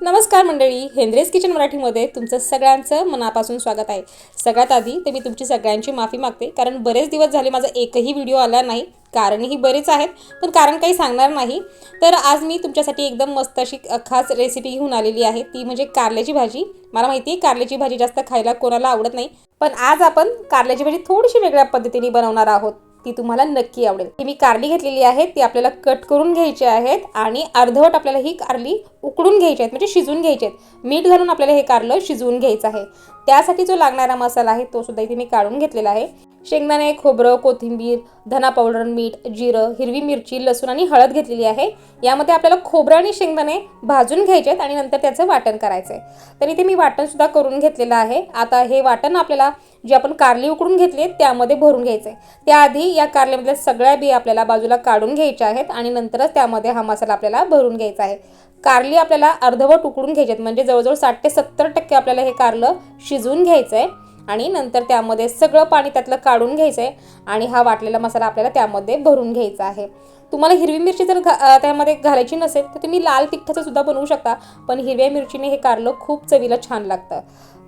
नमस्कार मंडळी हेंद्रेस किचन मराठीमध्ये तुमचं सगळ्यांचं मनापासून स्वागत आहे. सगळ्यात आधी तर मी तुमची सगळ्यांची माफी मागते कारण बरेच दिवस झाले माझा एकही व्हिडिओ आला नाही. कारणही बरेच आहेत पण कारण काही सांगणार नाही. तर आज मी तुमच्यासाठी एकदम मस्त अशी खास रेसिपी घेऊन आलेली आहे. ती म्हणजे कारल्याची भाजी. मला माहिती आहे कारल्याची भाजी जास्त खायला कोणाला आवडत नाही. पण आज आपण कारल्याची भाजी थोडीशी वेगळ्या पद्धतीने बनवणार आहोत. ती तुम्हाला नक्की आवडेल. ही मी कारली घेतलेली आहे ती आपल्याला कट करून घ्यायची आहेत आणि अर्धवट आपल्याला ही कारली उकडून घ्यायचे आहेत म्हणजे शिजवून घ्यायचे आहेत. मीठ घालून आपल्याला हे कारलं शिजवून घ्यायचं आहे. त्यासाठी जो लागणारा मसाला आहे तो सुद्धा इथे मी काढून घेतलेला आहे. शेंगदाणे खोबरं कोथिंबीर धना पावडर मीठ जिरं हिरवी मिरची लसूण आणि हळद घेतलेली आहे. यामध्ये आपल्याला खोबरं आणि शेंगदाणे भाजून घ्यायचे आहेत आणि नंतर त्याचं वाटण करायचं आहे. तर इथे मी वाटण सुद्धा करून घेतलेलं आहे. आता हे वाटण आपल्याला जे आपण कारली उकडून घेतली आहे त्यामध्ये भरून घ्यायचं आहे. त्याआधी या कारल्यामधल्या सगळ्या बी आपल्याला बाजूला काढून घ्यायच्या आहेत आणि नंतरच त्यामध्ये हा मसाला आपल्याला भरून घ्यायचा आहे. कारली आपल्याला अर्धवट उकडून घ्यायचे आहेत म्हणजे जवळजवळ साठ ते सत्तर टक्के आपल्याला हे कारलं शिजवून घ्यायचं आहे आणि नंतर त्यामध्ये सगळं पाणी त्यातलं काढून घ्यायचं आहे आणि हा वाटलेला मसाला आपल्याला त्यामध्ये भरून घ्यायचा आहे. तुम्हाला हिरवी मिरची जर घा त्यामध्ये घालायची नसेल तर तुम्ही लाल तिखटाचं सुद्धा बनवू शकता. पण हिरव्या मिरचीने हे कारलं खूप चवीला छान लागतं.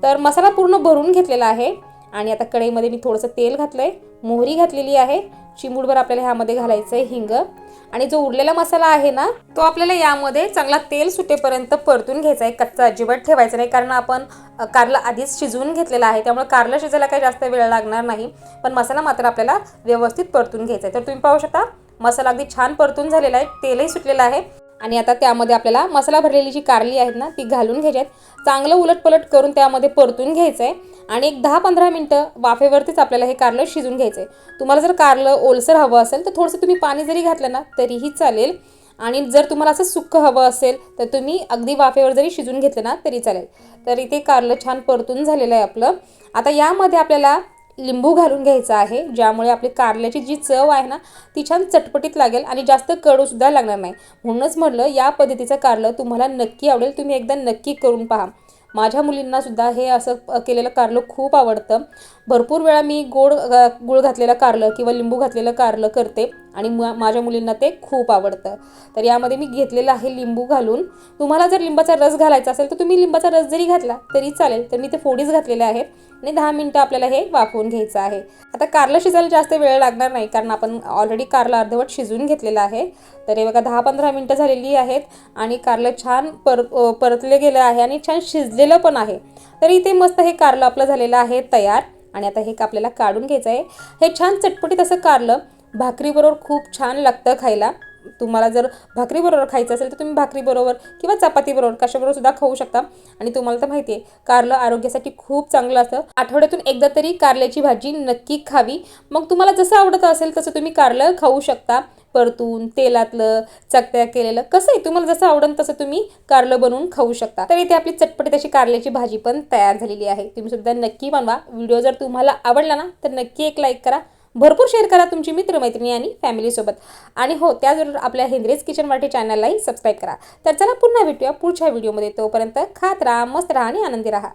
तर मसाला पूर्ण भरून घेतलेला आहे. आणि आता कढईमध्ये मी थोडंसं तेल घातलं आहे मोहरी घातलेली आहे. चिमूडभर आपल्याला ह्यामध्ये घालायचं आहे हिंग. आणि जो उरलेला मसाला आहे ना तो आपल्याला यामध्ये चांगला तेल सुटेपर्यंत परतून घ्यायचा आहे कच्चा अजिबात ठेवायचा नाही. कारण आपण कारलं आधीच शिजवून घेतलेलं आहे. त्यामुळे कारलं शिजायला काही जास्त वेळ लागणार नाही. पण मसाला मात्र आपल्याला व्यवस्थित परतून घ्यायचा आहे तर तुम्ही पाहू शकता मसाला अगदी छान परतून झालेला आहे. तेलही सुटलेलं आहे. आणि आता त्यामध्ये आपल्याला मसाला भरलेली जी कारली आहेत ना ती घालून घ्यायची आहेत चांगलं उलटपलट करून त्यामध्ये परतून घ्यायचं आहे आणि एक दहा पंधरा मिनटं वाफेवरतीच आपल्याला हे कारलं शिजून घ्यायचं आहे तुम्हाला जर कारलं ओलसर हवं असेल तर थोडंसं तुम्ही पाणी जरी घातलं ना तरीही चालेल. आणि जर तुम्हाला असं सुक्क हवं असेल तर तुम्ही अगदी वाफेवर जरी शिजून घेतलं ना तरी चालेल. तर इथे कारलं छान परतून झालेलं आहे आपलं. आता यामध्ये आपल्याला लिंबू घालून घ्यायचा आहे ज्यामुळे आपली कारल्याची जी चव आहे ना ती छान चटपटीत लागेल आणि जास्त कडूसुद्धा लागणार नाही. म्हणूनच म्हटलं या पद्धतीचं कारलं तुम्हाला नक्की आवडेल तुम्ही एकदा नक्की करून पहा. माझ्या मुलींनासुद्धा हे असं केलेलं कारलं खूप आवडतं. भरपूर वेळा मी गोड गुळ घातलेलं कारलं किंवा लिंबू घातलेलं कारलं करते. आणि म माझ्या मुलींना ते खूप आवडतं. तर यामध्ये मी घेतलेलं आहे लिंबू घालून. तुम्हाला जर लिंबाचा रस घालायचा असेल तर तुम्ही लिंबाचा रस जरी घातला तरी चालेल तर मी ते फोडीच घातलेले आहेत आणि दहा मिनटं आपल्याला हे वाफवून घ्यायचं आहे. आता कारलं शिजायला जास्त वेळ लागणार नाही कारण आपण ऑलरेडी कारलं अर्धवट शिजवून घेतलेलं आहे. तर हे बघा दहा पंधरा मिनटं झालेली आहेत आणि कारलं छान पर परतले गेलं आहे आणि छान शिजलेलं पण आहे. तर इथे मस्त हे कारलं आपलं झालेलं आहे तयार. आणि आता हे आपल्याला काढून घ्यायचं आहे. हे छान चटपटीत असं कारलं भाकरीबरोबर खूप छान लागतं खायला. तुम्हाला जर भाकरीबरोबर खायचं असेल तर तुम्ही भाकरीबरोबर किंवा चपातीबरोबर कशाबरोबर सुद्धा खाऊ शकता. आणि तुम्हाला तर माहिती आहे कारलं आरोग्यासाठी खूप चांगलं असतं. आठवड्यातून एकदा तरी कारल्याची भाजी नक्की खावी. मग तुम्हाला जसं आवडत असेल तसं तुम्ही कारलं खाऊ शकता. परतून तेलातलं चकत्या केलेलं कसं आहे तुम्हाला जसं आवडेल तसं तुम्ही कारलं बनवून खाऊ शकता. तर इथे आपली चटपटी तशी कारल्याची भाजी पण तयार झालेली आहे. तुम्ही सुद्धा नक्की बनवा. व्हिडिओ जर तुम्हाला आवडला ना तर नक्की एक लाईक करा. भरपूर शेअर करा तुमची मित्रमैत्रिणी आणि फॅमिलीसोबत आणि हो त्याचबरोबर आपल्या हिंद्रेज किचन मराठी चॅनललाही सबस्क्राईब करा. तर चला पुन्हा भेटूया पुढच्या व्हिडिओमध्ये तोपर्यंत खात राहा मस्त राहा आणि आनंदी राहा.